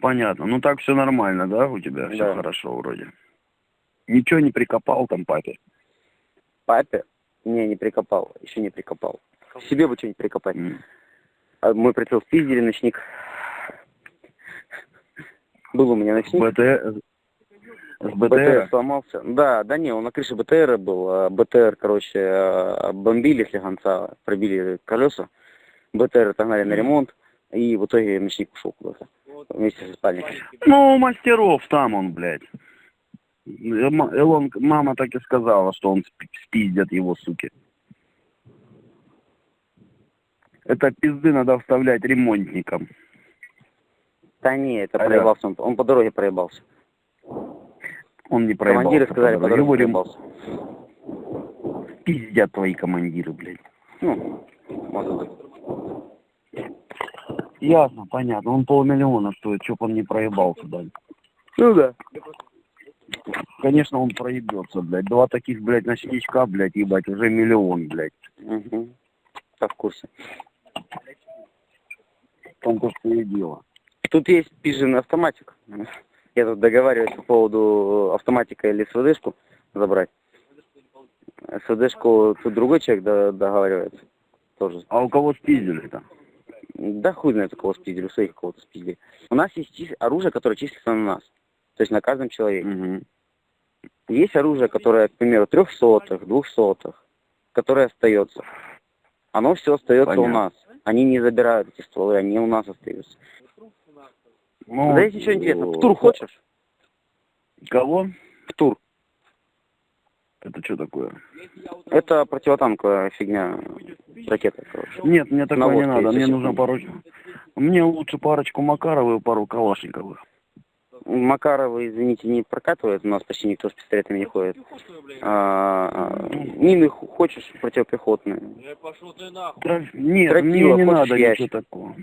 Понятно. Ну так все нормально, да, у тебя? Все Да. хорошо вроде. Ничего не прикопал там папе? Папе? Не, не прикопал, еще не прикопал. Себе бы что-нибудь прикопать. М. А Мой прицел спиздили, ночник. Был у меня ночник. БТ... С БТР БТР? сломался. Да, да не, он на крыше БТР был. а БТР, короче, а, бомбили слегонца, пробили колеса. БТР отогнали на ремонт. И в итоге ночник ушел куда-то. Вместе со спальником. Ну, у мастеров там он, блядь. Э, Элон, мама так и сказала, что он сп- спиздят его, суки. Это пизды надо вставлять ремонтникам. Да не, это Алло. проебался он. Он по дороге проебался. Он не проебался. Командиры сказали, по дороге Его проебался. Пиздят твои командиры, блядь. Ну, может быть. Ясно, понятно. Он полмиллиона стоит, чтоб он не проебался, блядь. Ну да. Конечно, он проебется, блядь. Два таких, блядь, ночничка, блядь, ебать, уже миллион, блядь. Угу. Я в курсе. В том-то что и дело. Тут есть пижен автоматик. Я тут договариваюсь по поводу автоматика или СВДшку забрать. СВДшку тут другой человек до- договаривается. Тоже. А у кого спиздили-то? Да хуй знает, у кого спиздили, у своих кого-то спиздили. У нас есть чис- оружие, которое числится на нас. То есть на каждом человеке. Угу. Есть оружие, которое, к примеру, трехсотых, двухсотых, которое остается. Оно все остается у Понятно. нас. Они не забирают эти стволы, они у нас остаются. Ну, да есть еще интересно. В тур хочешь? Кого? В тур. Это что такое? Это противотанковая фигня. Ракета, короче. Нет, мне такое не Наводка надо. есть, Мне нужно пару... Мне лучше парочку Макаровых пару Калашниковых. Макарова, извините, не прокатывает. У нас почти никто с пистолетами не ходит. А, а, мины хочешь противопехотные? Нет, мне не хочешь надо ящик? ничего такого.